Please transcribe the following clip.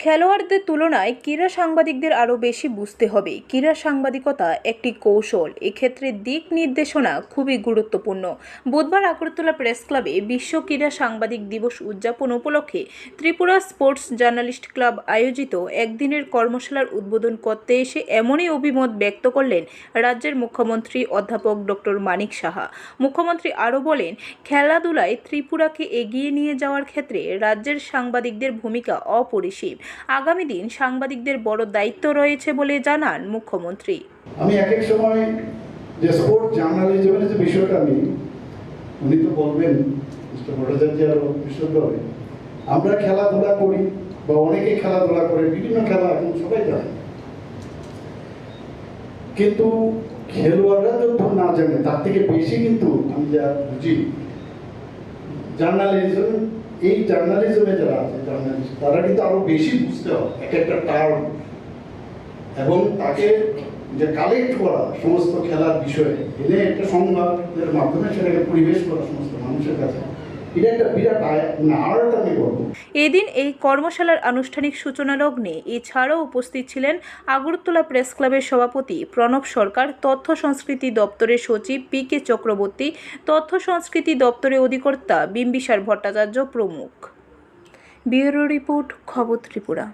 খেলোয়াড়দের তুলনায় ক্রীড়া সাংবাদিকদের আরও বেশি বুঝতে হবে। ক্রীড়া সাংবাদিকতা একটি কৌশল। এক্ষেত্রে দিক নির্দেশনা খুবই গুরুত্বপূর্ণ। বুধবার আগরতলা প্রেস ক্লাবে বিশ্ব ক্রীড়া সাংবাদিক দিবস উদযাপন উপলক্ষে ত্রিপুরা স্পোর্টস জার্নালিস্ট ক্লাব আয়োজিত একদিনের কর্মশালার উদ্বোধন করতে এসে এমনই অভিমত ব্যক্ত করলেন রাজ্যের মুখ্যমন্ত্রী অধ্যাপক ডক্টর মানিক সাহা। মুখ্যমন্ত্রী আরও বলেন, খেলাধুলায় ত্রিপুরাকে এগিয়ে নিয়ে যাওয়ার ক্ষেত্রে রাজ্যের সাংবাদিকদের ভূমিকা অপরিসীম। আগামী দিন সাংবাদিকদের বড় দায়িত্ব রয়েছে বলে জানান মুখ্যমন্ত্রী। আমি এক এক সময় যে স্পোর্ট জার্নালিজমের যে বিষয়টা আমি, উনি তো বলবেন, মিস্টার ভট্টাচার্য আরও বিশুদ্ধ হবে আমরা খেলাধুলা করি বা অনেকেই খেলাধুলা করে, বিভিন্ন খেলা এখন সবাই জানে। কিন্তু খেলোয়াড়রা যতক্ষণ না জানে, তার থেকে বেশি কিন্তু আমি যা বুঝি, জার্নালিজম এই জার্নালিজমে যারা আছে জার্নালিস্ট তারা কিন্তু আরও বেশি বুঝতে হবে এক একটা টার্ম এবং তাকে যে কালেক্ট করা সমস্ত খেলার বিষয়ে, এনে একটা সংবাদের মাধ্যমে সেটাকে পরিবেশ করা সমস্ত মানুষের কাছে। মানে এদিন এই কর্মশালার আনুষ্ঠানিক সূচনা লগ্নে এছাড়াও উপস্থিত ছিলেন আগরতলা প্রেস ক্লাবের সভাপতি প্রণব সরকার, তথ্য সংস্কৃতি দপ্তরের সচিব পি কে চক্রবর্তী, তথ্য সংস্কৃতি দপ্তরের অধিকর্তা বিম্বিসার ভট্টাচার্য প্রমুখ। ব্যুরো রিপোর্ট, খবর ত্রিপুরা।